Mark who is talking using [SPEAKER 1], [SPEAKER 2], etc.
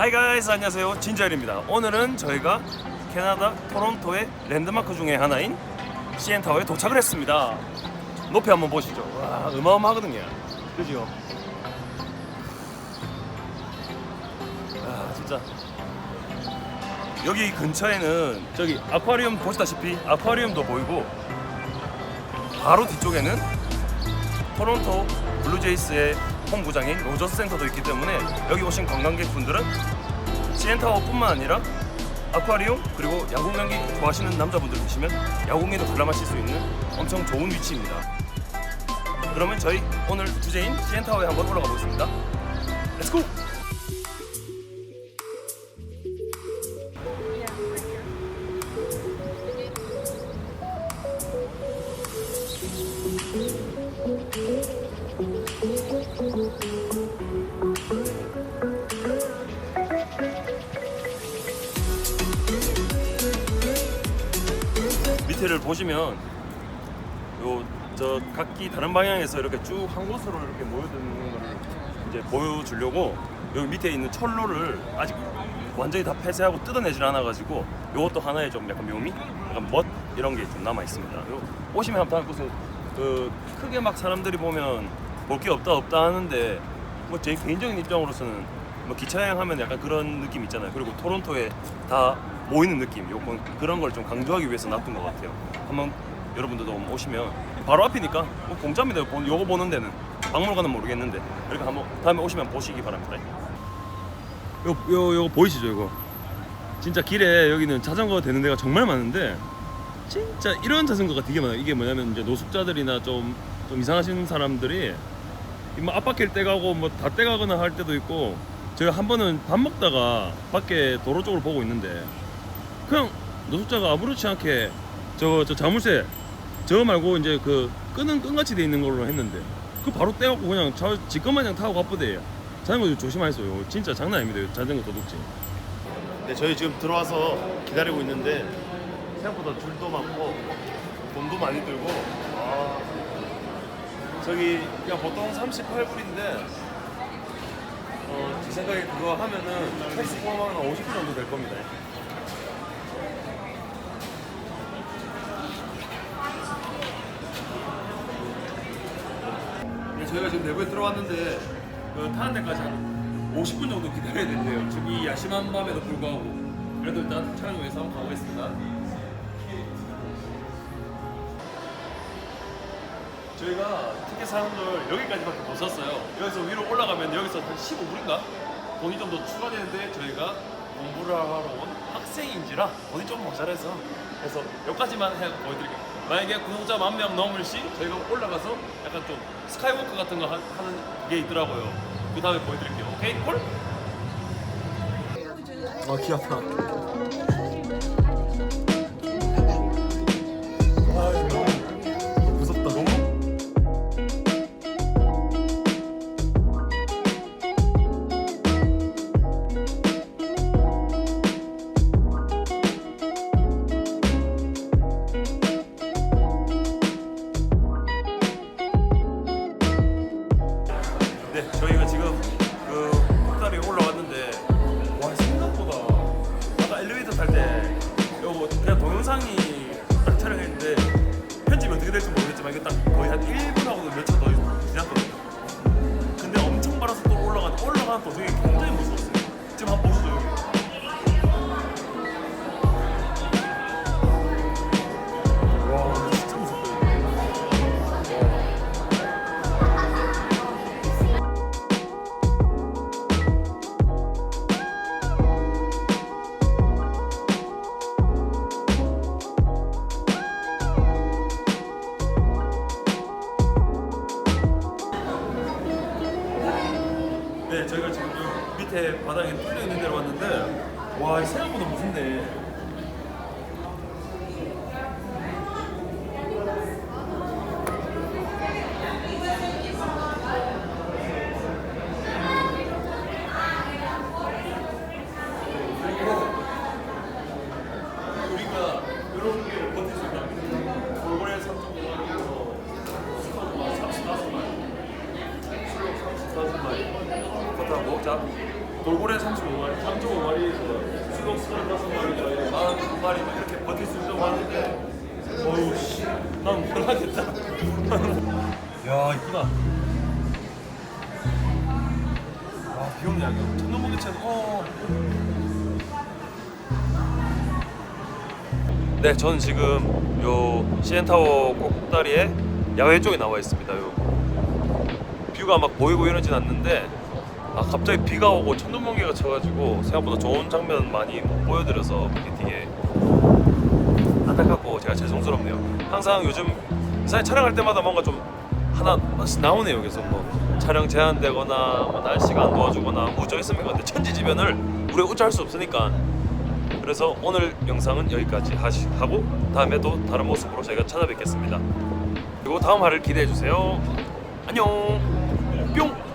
[SPEAKER 1] 하이 가이즈 안녕하세요. 진저일입니다. 오늘은 저희가 캐나다 토론토의 랜드마크 중에 하나인 CN타워에 도착을 했습니다. 높이 한번 보시죠. 와 어마어마하거든요. 그죠? 아 진짜. 여기 근처에는 저기 아쿠아리움 보시다시피 아쿠아리움도 보이고 바로 뒤쪽에는 토론토 블루제이스의 홈구장인 로저스 센터도 있기 때문에 여기 오신 관광객분들은 CN타워뿐만 아니라 아쿠아리움 그리고 야구 경기 좋아하시는 남자분들 계시면 야구 경기도 관람하실 수 있는 엄청 좋은 위치입니다. 그러면 저희 오늘 주제인 CN타워에 한번 올라가 보겠습니다. 렛츠고! 밑에를 보시면 요 저 각기 다른 방향에서 이렇게 쭉 한 곳으로 이렇게 모여드는 거를 이제 보여주려고 여기 밑에 있는 철로를 아직 완전히 다 폐쇄하고 뜯어내질 않아가지고 이것도 하나의 좀 약간 묘미, 약간 멋 이런 게 좀 남아 있습니다. 요 오시면 한번 무슨 그 크게 막 사람들이 보면 볼 게 없다 없다 하는데 뭐 제 개인적인 입장으로서는 뭐 기차 여행 하면 약간 그런 느낌 있잖아요. 그리고 토론토에 다 모이는 느낌, 요건 그런 걸 좀 강조하기 위해서 놔둔 것 같아요. 한번 여러분들도 오시면 바로 앞이니까 뭐 공짜입니다. 요- 요거 보는 데는 박물관은 모르겠는데 이렇게 한번 다음에 오시면 보시기 바랍니다. 요, 요, 요거 보이시죠, 이거? 진짜 길에 여기는 자전거 되는 데가 정말 많은데 진짜 이런 자전거가 되게 많아요. 이게 뭐냐면 이제 노숙자들이나 좀, 좀 이상하신 사람들이 뭐 앞바퀴를 떼가고 뭐 다 떼가거나 할 때도 있고 제가 한 번은 밥 먹다가 밖에 도로 쪽을 보고 있는데 그냥 노숙자가 아무렇지 않게 저, 저 자물쇠 저거 말고 이제 그 끈은 끈같이 돼 있는 걸로 했는데 그 바로 떼갖고 그냥 자, 지껏 마냥 타고 가쁘대. 자전거 좀 조심하세요 진짜 장난 아닙니다. 자전거 도둑질.
[SPEAKER 2] 네, 저희 지금 들어와서 기다리고 있는데 생각보다 줄도 많고 돈도 많이 들고. 아, 저기 그냥 보통 38불인데 어, 제 생각에 그거 하면은 택시 포함하면 50불 정도 될 겁니다.
[SPEAKER 1] 저희가 지금 내부에 들어왔는데 그 타는 데까지 한 50분 정도 기다려야 된대요. 지금 이 야심한 밤에도 불구하고 그래도 일단 촬영 위해서 한번 가보겠습니다. 저희가 티켓 걸 여기까지밖에 못 샀어요. 여기서 위로 올라가면 여기서 한 15불인가 돈이 좀 더 추가되는데 저희가 공부를 하러 온 학생인지라 돈이 좀 모자라서 그래서 여기까지만 해 보여드릴게요. 만약에 구독자 만 명 넘을 시 저희가 올라가서 약간 좀 스카이워크 같은 거 하- 하는 게 있더라고요. 그 다음에 보여드릴게요. 오케이? 콜?
[SPEAKER 2] 아, 귀 아파.
[SPEAKER 1] 무섭다. 올라간 올라가는 도중에 굉장히 무서웠어요. 지금 한번 여기. 밑에 바닥에 뚫려 있는 데로 왔는데 와 생각보다 무섭네. 우리가 이런 게 버틸 수 있다. 돌고래 삼촌공항에서 스쿼트가 35마리, 출력 35마리. 그렇다고 자 돌고래 35마리, 3.5마리에서 수동 35마리, 42마리 이렇게 버틸 수 있다고 하는데 어우 씨, 난 못 하겠다. 야 이쁘다. 아 비오네 여기. 천둥번개처럼. 어. 네, 저는 지금 요 CN타워 꼭다리에 야외 쪽에 나와 있습니다. 요 뷰가 막 보이고 이러진 않는데 아 갑자기 비가 오고 천둥번개가 쳐가지고 생각보다 좋은 장면 많이 못 보여드려서 마케팅에 안타깝고 제가 죄송스럽네요. 항상 요즘 사실 촬영할 때마다 뭔가 좀 하나씩 나오네요. 여기서 뭐 촬영 제한되거나 뭐 날씨가 안 도와주거나 뭐 우저 있으면 근데 천지지변을 우리가 우चा할 수 없으니까 그래서 오늘 영상은 여기까지 하시, 하고 다음에 또 다른 모습으로 저희가 찾아뵙겠습니다. 그리고 다음 화를 기대해 주세요. 안녕. 뿅.